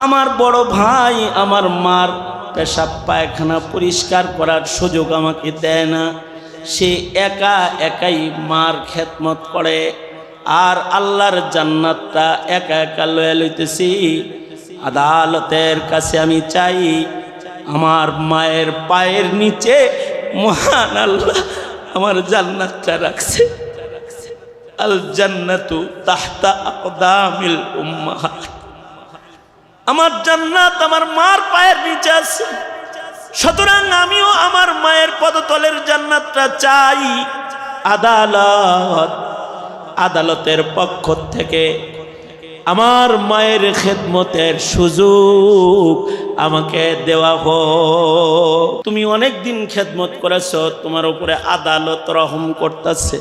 আমার বড় ভাই, আমার মার পেশাব পায়খানা পরিষ্কার করার সুযোগ আমাকে দেয় না। সে একা একাই মার খেদমত করে। আর আল্লাহর জান্নাতটা একা একা লয়ে লইতেছি। আদালতের কাছে আমি চাই, আমার মায়ের পায়ের নিচে মহান আল্লাহ আমার জান্নাতটা রাখছে। আল জান্নাতু তাহতা আকদামিল উম্মাহাত। আমার জান্নাত আমার মার পায়ের নিচে আছে। সুতরাং আমিও আমার মায়ের পদতলের জান্নাতটা চাই। আদালত, আদালতের পক্ষ থেকে আমার মায়ের খেদমতের সুযোগ আমাকে দেওয়া হোক। তুমি অনেক দিন খেদমত করেছ, তোমার উপরে আদালত রহম করতেছে।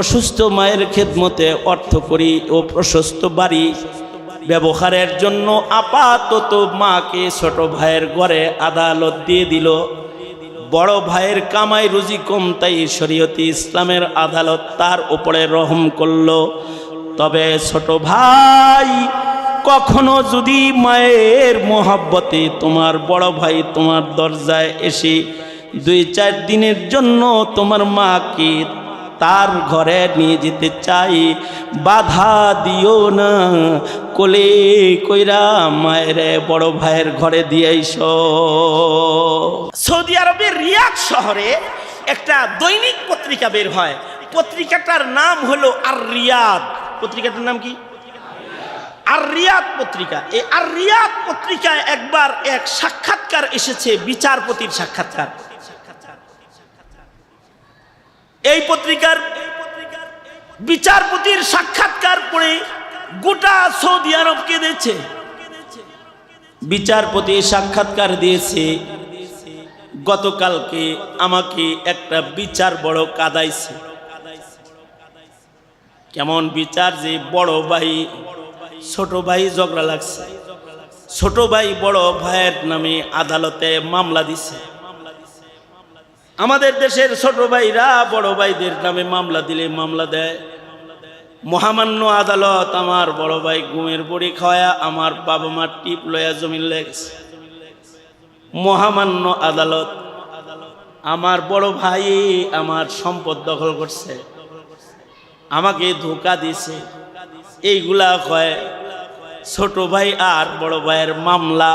অসুস্থ মায়ের খেদমতে অর্থ করি ও প্রশস্ত বাড়ি ব্যবহারের জন্য আপাতত মাকে ছোট ভাইয়ের ঘরে আদালত দিয়ে দিল। বড় ভাইয়ের কামাই রুজি কম, তাই শরীয়তি ইসলামের আদালত তার উপরে রহম করল। তবে ছোট ভাই, কখনো যদি মায়ের মোহাব্বতে তোমার বড় ভাই তোমার দরজায় এসে দুই চার দিনের জন্য তোমার মাকে তার ঘরে নিয়ে যেতে চাই। বাধা দিও না, কোলে কইরা মায়ের বড় ভাইয়ের ঘরে দিয়েছ সৌদি আরবের রিয়াদ শহরে একটা দৈনিক পত্রিকা বের হয়। পত্রিকাটার নাম হলো আর রিয়াদ পত্রিকাটার নাম কি? আর রিয়াদ পত্রিকা। এই আর রিয়াদ পত্রিকায় একবার এক সাক্ষাৎকার এসেছে, বিচারপতির সাক্ষাৎকার। এই পত্রিকার বিচারপতির সাক্ষাৎকার পড়ে গোটা সৌদি আরব কেঁদেছে বিচারপতি সাক্ষাৎকার দিয়েছে, গতকালকে আমাকে একটা বিচার বড় কাদাইছে। কেমন বিচার যে বড় ভাই, ছোট ভাই ঝগড়া লাগছে। ছোট ভাই বড় ভাইয়ের নামে আদালতে মামলা দিছে। আমাদের দেশের ছোট ভাইরা, বড় ভাইদের নামে মামলা দিলে মামলা দেয়। মহামান্য আদালত আমার বড় ভাই ঘুমের বড়ি খাওয়া আমার বাবা মার টিপ লয়া জমিন লেগেছে মহামান্য আদালত আমার বড় ভাই আমার সম্পদ দখল করছে। আমাকে ধোকা দিছে এইগুলা কয় ছোট ভাই আর বড় ভাইয়ের মামলা।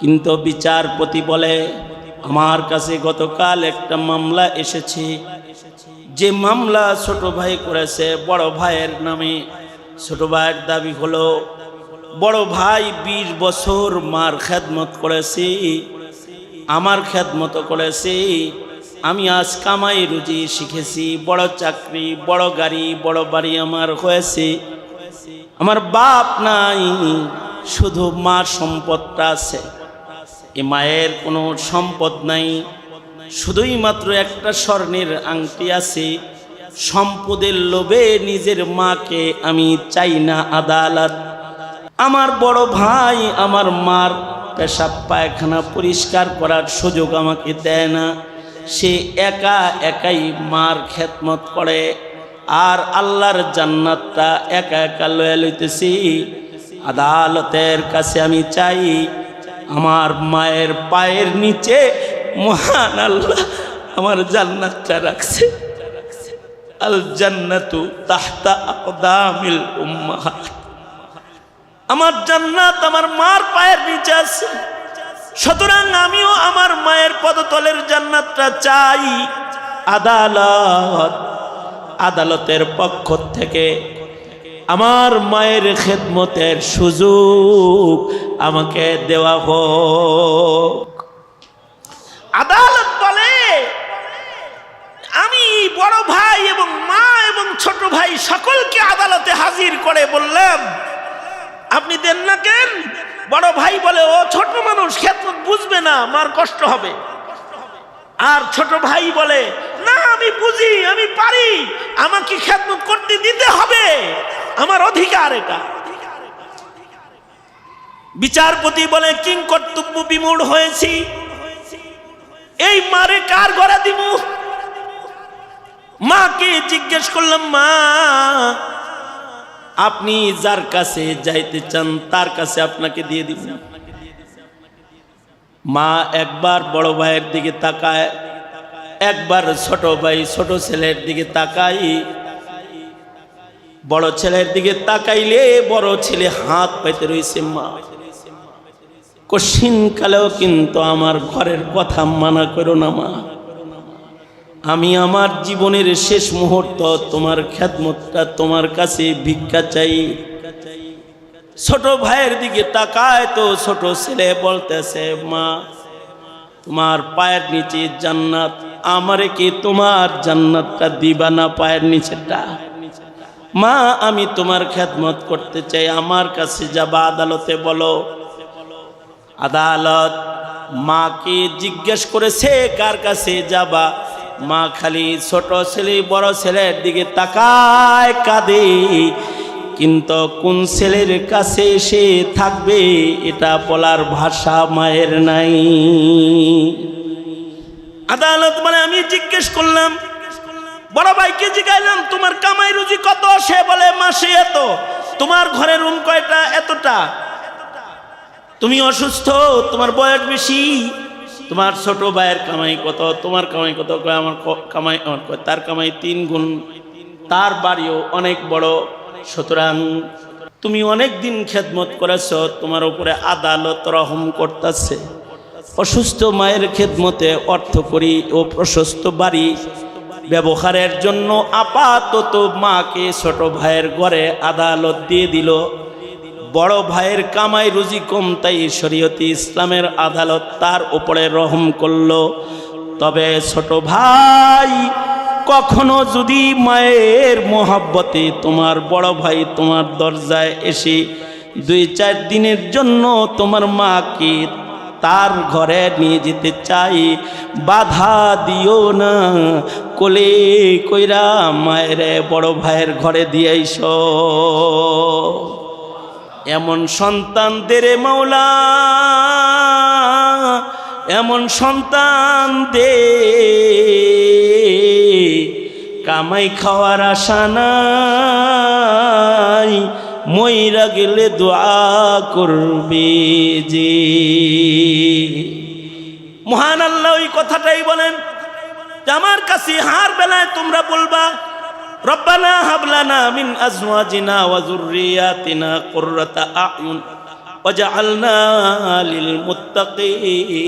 কিন্তু বিচারপতি বলে আমার কাছে গতকাল একটা মামলা এসেছে। যে মামলা ছোট ভাই করেছে, বড় ভাইয়ের নামে। ছোট ভাইয়ের দাবি হলো, বড় ভাই বিশ বছর মার খেদমত করেছে। আমার খেদমত করেছে। আমি আজ কামাই রুজি শিখেছি। বড় চাকরি, বড় গাড়ি, বড় বাড়ি আমার হয়েছে। আমার বাপ নাই, শুধু মার সম্পদটা আছে। এ মায়ের কোনো সম্পদ নাই। শুধুই মাত্র একটা স্বর্ণের আংটি আছে। সম্পদের লোভে নিজের মাকে আমি চাই না আদালত। আমার বড় ভাই, আমার মার পেশাব পায়খানা পরিষ্কার করার সুযোগ আমাকে দেয় না। সে একা একাই মার খেদমত করে। আর আল্লাহর জান্নাতটা একা একা লয়ে লইতেছি। আদালতের কাছে আমি চাই আমার মায়ের পায়ের নিচে, মহান আল্লাহ আমার জান্নাতটা রাখছে। আল জান্নাতু তাহতা আকদামিল উম্মাহাত আমার জান্নাত আমার মার পায়ের নিচে আছে। সুতরাং আমিও আমার মায়ের পদতলের জান্নাতটা চাই। আদালত, আদালতের পক্ষ থেকে আমার মায়ের খেদমতের সুযোগ আমাকে দেওয়া হোক। আদালত বলে, আমি বড় ভাই এবং মা এবং ছোট ভাই সকলকে আদালতে হাজির করে বললাম, আপনি দেন না কেন? বড় ভাই বলে, ও ছোট মানুষ, খেদমত বুঝবে না, মার কষ্ট হবে। আর ছোট ভাই বলে, না, আমি বুঝি, আমি পারি, আমাকে খেদমত করতে দিতে হবে। আমার অধিকার এটা। বিচারপতি বলে, কিং কর্তব্য বিমূঢ় হয়েছি। এই মারে কার ঘরে দিব? মাকে জিজ্ঞেস করলাম, মা, আপনি যার কাছে যাইতে চান, তার কাছে আপনাকে দিয়ে দিব। মা একবার বড় ভাইয়ের দিকে তাকায়, একবার ছোট ভাই ছোট ছেলের দিকে তাকাই বড় ছেলের দিকে তাকাইলে বড় ছেলে হাত পাইতে রয়েছে মা। কশিন কালেও কিন্তু আমার ঘরের কথা মানা করো না মা। আমি আমার জীবনের শেষ মুহূর্ত তোমার খ্যাতমতটা তোমার কাছে ভিক্ষা চাই। ছোট ভাইয়ের দিকে তাকায় তো ছোট ছেলে বলতেছে, মা, তোমার পায়ের নিচে জান্নাত, আমারে কি তোমার জান্নাতটা দিবা না পায়ের নিচেটা মা, আমি তোমার খ্যাতমত করতে চাই। আমার কাছে যাবা আদালতে বলো। আদালত মাকে জিজ্ঞেস করেছে, কার কাছে যাবা? মা খালি ছোট ছেলে, বড় ছেলের দিকে তাকায় কাঁদে। কিন্তু কোন ছেলের কাছে সে থাকবে, এটা বলার ভাষা মায়ের নাই। আদালত মানে আমি জিজ্ঞেস করলাম বড় ভাইকে জিগাইলাম, তোমার কামাই রুজি কত? সে বলে, মাসে এত। তোমার ঘরের রুম কয়টা? এতটা। তুমি অসুস্থ? তোমার বয়স বেশি? তোমার ছোট ভাইয়ের কামাই কত? তোমার কামাই কত? আমার কামাই, আমার তার কামাই তিন গুণ। তার বাড়িও অনেক বড়। সুতরাং তুমি অনেক দিন খেদমত করেছ, তোমার উপরে আদালত রহম করতেছে। অসুস্থ মায়ের খেদমতে অর্থ করি ও প্রশস্ত বাড়ি। ব্যবহারের জন্য আপাতত মাকে ছোট ভাইয়ের ঘরে আদালত দিয়ে দিল। বড় ভাইয়ের কামাই রুজি কম, তাই শরীয়তি ইসলামের আদালত তার উপরে রহম করল। তবে ছোট ভাই, কখনো যদি মায়ের মোহাব্বতে তোমার বড় ভাই তোমার দরজায় এসে দুই চার দিনের জন্য তোমার মাকে তার ঘরে নিয়ে যেতে চাই। বাধা দিও না, কোলে কইরা মায়ের বড় ভাইয়ের ঘরে দিয়েছ এমন সন্তানদের মাওলা, এমন সন্তান দে কামাই খাওয়ার আশা নাই। মইরা গেলে দোয়া করবে যে মহান আল্লাহ ওই কথাটাই বলেন আমার কাছে হার বেলায় তোমরা বলবা, রব্বানা হাবলানা মিন আজওয়াজিনা ওয়া যুররিয়াতিনা কুররাতা আয়ুন ওয়াজআলনা লিল মুত্তাকিন।